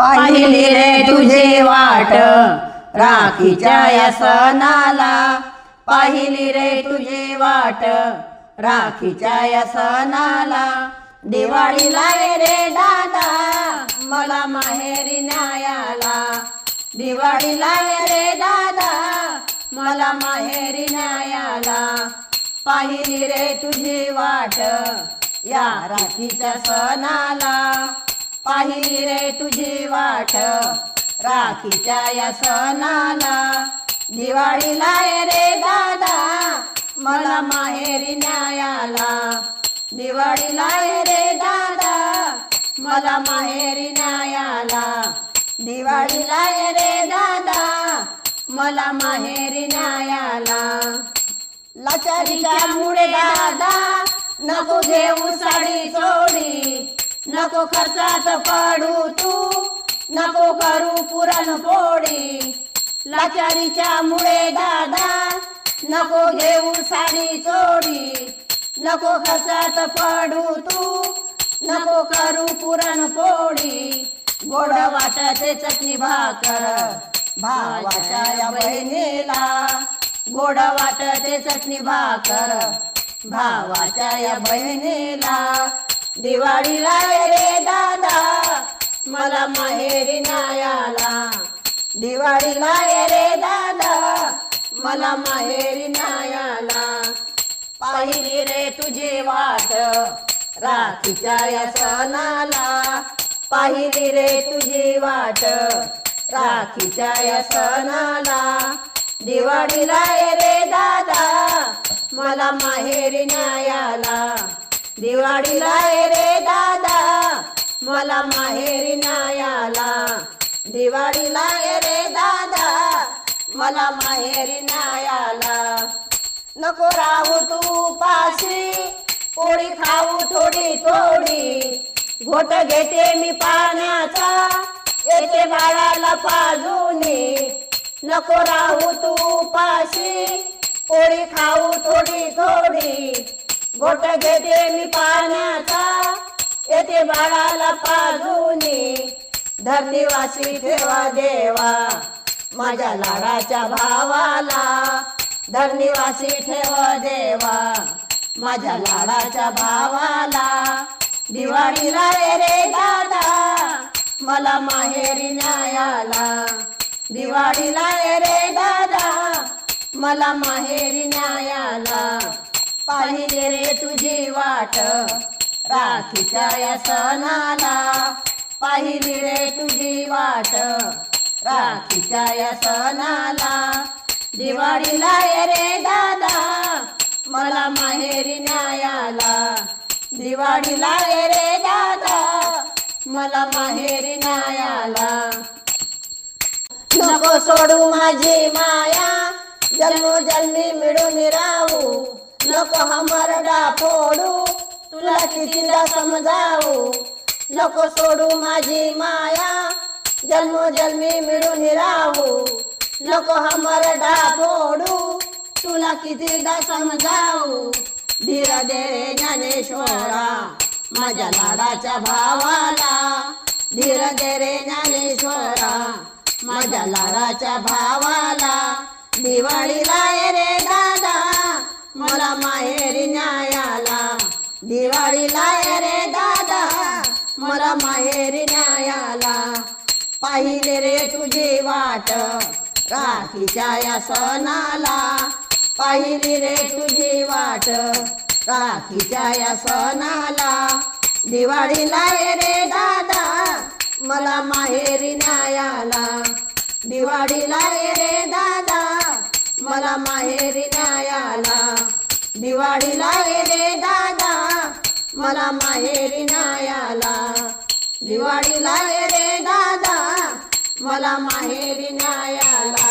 पाहिली रे तुझी वाट. राखीच्या या सणाला पाहिली रे तुझी वाट. राखीच्या या सणाला दिवाळीला ये रे दादा. मला माहेरी न्यायाला दिवाळीला ये रे दादा. मला माहेरी न्यायाला पाहिली रे तुझी वाट. या राखीच्या सणाला पाहिली रे तुझी वाट. राखीच्या या सणाला दिवाळीला ये रे दादा. मला माहेरी न्यायाला दिवाळीला ये रे दादा. मला माहेरी न्यायाला दिवाळीला ये रे दादा. मला माहेरी न्यायाला. लाचारीच्या मुळे दादा नको घेऊ साडी चोडी नको खर्चात पडू तू नको करू पुरणपोळी लाचारीच्या मुळे दादा नको घेऊ साडी चोरी नको खर्चात पडू तू नको करू पुरणपोळी गोड वाटते चटणी भाकर भावाच्या या बहिणीला. गोड वाटते चटणी भाकर भावाच्या या बहिणीला. दिवाळीला रे दादा मला माहेरी न्यायाला. दिवाळीला रे दादा मला माहेरी न्यायाला. पाहिली रे तुझी वाट राखीच्या या सणाला. पाहिली रे तुझी वाट राखीच्या या सणाला. दिवाळीला रे दादा मला माहेरी न्यायाला. दिवाळीला रे दादा मला माहेरी नायाला दिवाळीला रे दादा मला माहेरी नायाला नको राहू तू पाशी पोळी खाऊ थोडी थोडी. घोट घेते मी पाण्याचा येते बाळाला पाजूनी. नको राहू तू पाशी पोळी खाऊ थोडी थोडी. घोट घेते मी पाण्याचा. येते बाळाला पाजूनी. धरणीवासी ठेवा देवा. माझ्या लाडाच्या भावाला. धरणीवासी ठेवा देवा. माझ्या लाडाच्या भावाला. दिवाळीला ये रे दादा. मला माहेरी न्यायाला. दिवाळीला रे दादा. मला माहेरी न्यायाला. पाहिले रे तुझी वाट. राखीच्या या सणाला पाहिली रे तुझी वाट. राखीच्या या सणाला दिवाळीला ये रे दादा. मला माहेरी न्यायाला दिवाळीला ये रे दादा. मला माहेरी न्यायाला. नको सोडू माझी माया. जन्मोजन्मी मिळून राहू. नको हमरडा फोडू तुला कितीदा समजावू? नको सोडू माझी माया. जन्मोजन्मी मिळून राहू नको हमरडा फोडू तुला कितीदा समजावू? धीर दे रे ज्ञानेश्वरा माझ्या लाडाच्या भावाला. धीर दे रे ज्ञानेश्वरा माझ्या लाडाच्या भावाला. दिवाळीला ये रे दादा. मला माहेरी न्यायाला. दिवाळीला ये रे दादा. मला माहेरी न्यायाला. पाहिले रे तुझी वाट. राखीच्या या सणाला. पाहिली रे तुझी वाट. राखीच्या या सणाला. दिवाळीला ये रे दादा. मला माहेरी न्यायाला. दिवाळीला ये रे दादा. मला माहेरी न्यायाला. दिवाळीला ये रे दादा मला माहेरी न्यायाला. दिवाळीला ये रे दादा मला माहेरी न्यायाला.